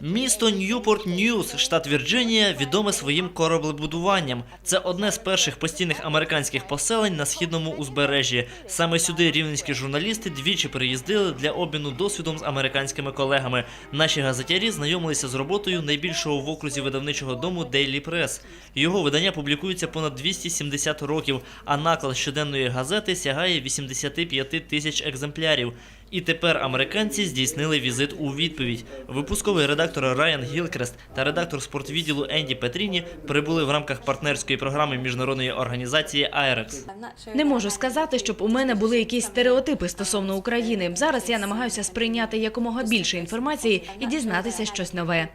Місто Ньюпорт Ньюс, штат Вірджинія, відоме своїм кораблебудуванням. Це одне з перших постійних американських поселень на східному узбережжі. Саме сюди рівненські журналісти двічі переїздили для обміну досвідом з американськими колегами. Наші газетярі знайомилися з роботою найбільшого в окрузі видавничого дому Daily Press. Його видання публікується понад 270 років, а наклад щоденної газети сягає 85 тисяч екземплярів. І тепер американці здійснили візит у відповідь. Випусковий редактор Райан Гілкрест та редактор спортвідділу Енді Петріні прибули в рамках партнерської програми міжнародної організації «Айрекс». Не можу сказати, щоб у мене були якісь стереотипи стосовно України. Зараз я намагаюся сприйняти якомога більше інформації і дізнатися щось нове.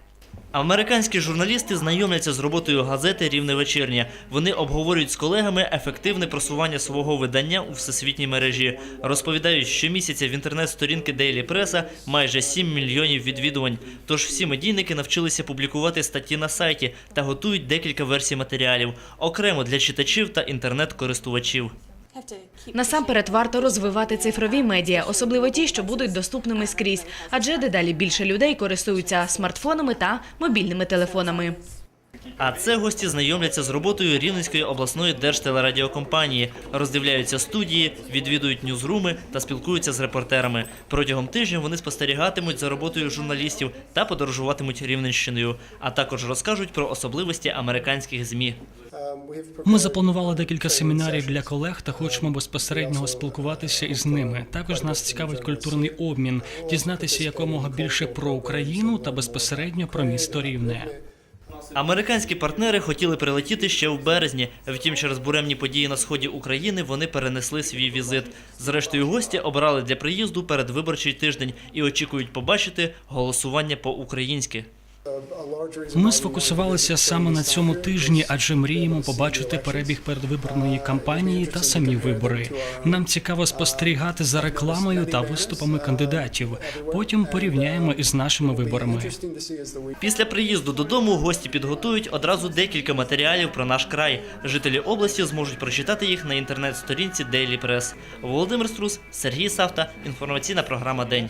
Американські журналісти знайомляться з роботою газети Рівне вечірнє. Вони обговорюють з колегами ефективне просування свого видання у всесвітній мережі. Розповідають, що місяця в інтернет-сторінки Daily Press майже 7 мільйонів відвідувань. Тож всі медійники навчилися публікувати статті на сайті та готують декілька версій матеріалів окремо для читачів та інтернет-користувачів. Насамперед варто розвивати цифрові медіа, особливо ті, що будуть доступними скрізь, адже дедалі більше людей користуються смартфонами та мобільними телефонами. А це гості знайомляться з роботою Рівненської обласної держтелерадіокомпанії, роздивляються студії, відвідують ньюзруми та спілкуються з репортерами. Протягом тижня вони спостерігатимуть за роботою журналістів та подорожуватимуть Рівненщиною, а також розкажуть про особливості американських змі. Ми запланували декілька семінарів для колег та хочемо безпосередньо спілкуватися із ними. Також нас цікавить культурний обмін, дізнатися якомога більше про Україну та безпосередньо про місто Рівне. Американські партнери хотіли прилетіти ще в березні. Втім, через буремні події на сході України вони перенесли свій візит. Зрештою, гості обрали для приїзду передвиборчий тиждень і очікують побачити голосування по-українськи. Ми сфокусувалися саме на цьому тижні, адже мріємо побачити перебіг передвиборної кампанії та самі вибори. Нам цікаво спостерігати за рекламою та виступами кандидатів. Потім порівняємо із нашими виборами. Після приїзду додому гості підготують одразу декілька матеріалів про наш край. Жителі області зможуть прочитати їх на інтернет-сторінці Daily Press. Володимир Струс, Сергій Савта. Інформаційна програма День.